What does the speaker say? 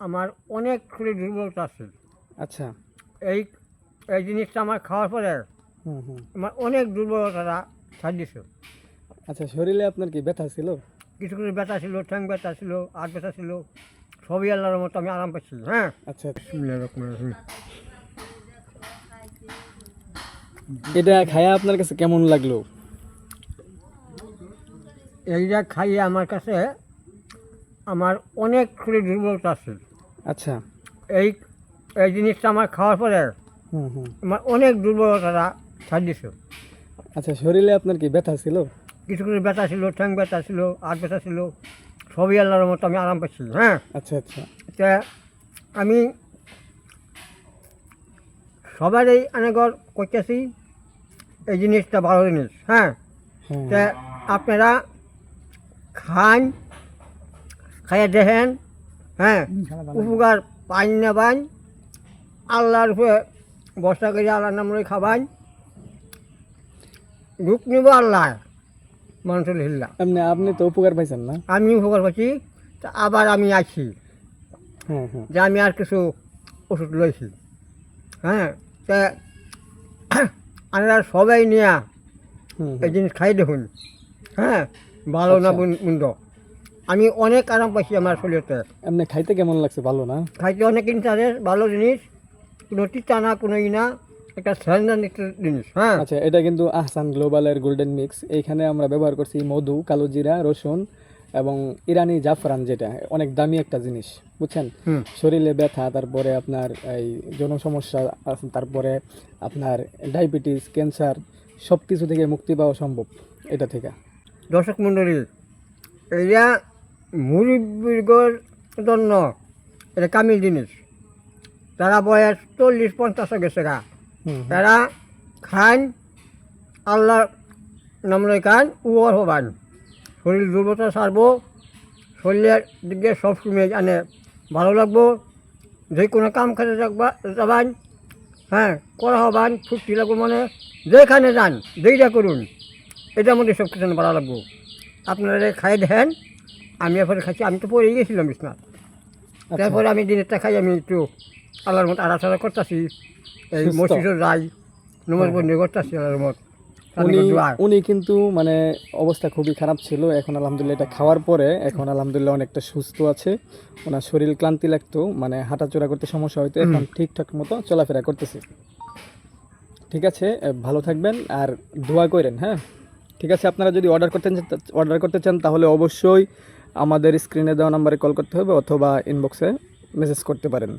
আমার অনেক শরীর দুর্বলতা আছে। আচ্ছা। এই এই জিনিসটা আমার খাওয়ার পরে হুম হুম। আমার অনেক দুর্বলতাটা ছাড় দিছে। আচ্ছা শরীরে আপনার কি ব্যথা ছিল? কিছু কিছু ব্যথা ছিল ঠ্যাং ব্যথা ছিল আর ব্যথা ছিল সবই আল্লাহর মতো আমি আরাম পাচ্ছি হ্যাঁ? আচ্ছা। এটা খায়া আপনার কাছে কেমন লাগল? এইটা খাইয়ে আমার কাছে আমার অনেক শরীর দুর্বলতা আছে। আচ্ছা। এই এই জিনিসটা আমার খাওয়ার পরে হুম হুম। আমার অনেক দুর্বলতাটা ছাড় দিছে। আচ্ছা শরীরে আপনার কি ব্যথা ছিল? কিছু কিছু ব্যথা ছিল ঠ্যাং ব্যথা ছিল আর ব্যথা ছিল সবই আল্লাহর মতো আমি আরাম পাচ্ছি হ্যাঁ? আচ্ছা আচ্ছা। তা আমি সবারই অনেকর করতেছি এই জিনিসটা ভালো জিনিস হ্যাঁ? হ্যাঁ। তা আপনারা খান খাইয়া দেখেন হ্যাঁ উপকার পান না পান আল্লাহর উপরে বস্তা করে আল্লাহর নাম লই খাবান রূপ নিব আল্লাহ মানুষের হিল্লা এমনি আপনি তো উপকার পাইছেন না। আমি উপকার পাচ্ছি তা আবার আমি আছি হ্যাঁ হ্যাঁ। যে আমি আর কিছু ওষুধ লইছি। হ্যাঁ তা আমরা সবাই নিয়ে এই জিনিস খাই দেখুন। হ্যাঁ ভালো না আচ্ছা। আমি অনেক আরাম পাইছি আমার শরীরতে। এমনি খাইতে কেমন লাগছে? ভালো না? খাইতে অনেক ইন্টারেস্ট ভালো জিনিস। কোনো তিতা না কোনো ই না একটা স্যান্ডানিক জিনিস হ্যাঁ। আচ্ছা এটা কিন্তু আহসান গ্লোবালের গোল্ডেন মিক্স এইখানে আমরা ব্যবহার করছি মধু কালো জিরা রসুন এবং ইরানি জাফরান যেটা অনেক দামি একটা জিনিস বুঝছেন? শরীরে ব্যথা তারপরে আপনার এই যৌন সমস্যা তারপরে আপনার ডায়াবেটিস ক্যান্সার সব কিছু থেকে মুক্তি পাওয়া সম্ভব এটা থেকে। দর্শক মণ্ডলী এটা মুরব্বীর জন্য এটা কামিল জিনিস। তারা বয়স চল্লিশ পঞ্চাশ গেছে গা। তারা খান আল্লাহ নাম খান উয়ার হবান। শরীর দুর্বলতা সারবো শরীরের দিকে সব সময় জানে ভালো লাগবো যে কোনো কাম কাজে যাকবা যাবান হ্যাঁ করা হবান ফুর্তি লাগবো মানে যেখানে যান যেইটা করুন এটার মধ্যে সব কিছু ভালো লাগবো। আপনারা খাই দেন আমি এরপরে খাচ্ছি আমি তো পড়ে গেছিলাম বিছনা আচ্ছা। তারপরে আমি দিনেরটা খাই আমি একটু আল্লাহর মতো আড়াচাড়া করতেছি এই সুস্থ। মসজিদে যাই নমাজ বন্ধু করতেছি আল্লাহর মত। উনি উনি কিন্তু মানে অবস্থা খুবই খারাপ ছিল এখন আলহামদুলিল্লাহ এটা খাওয়ার পরে এখন আলহামদুলিল্লাহ অনেকটা সুস্থ আছে। ওনার শরীর ক্লান্তি লাগতো মানে হাঁটাচলা করতে সমস্যা হইতো এখন ঠিকঠাক মতো চলাফেরা করতেছে। ঠিক আছে ভালো থাকবেন আর দোয়া করেন হ্যাঁ? ঠিক আছে আপনারা যদি অর্ডার করতে অর্ডার করতে চান তাহলে অবশ্যই আমাদের স্ক্রিনে দেওয়া নাম্বারে কল করতে হবে অথবা ইনবক্সে মেসেজ করতে পারেন।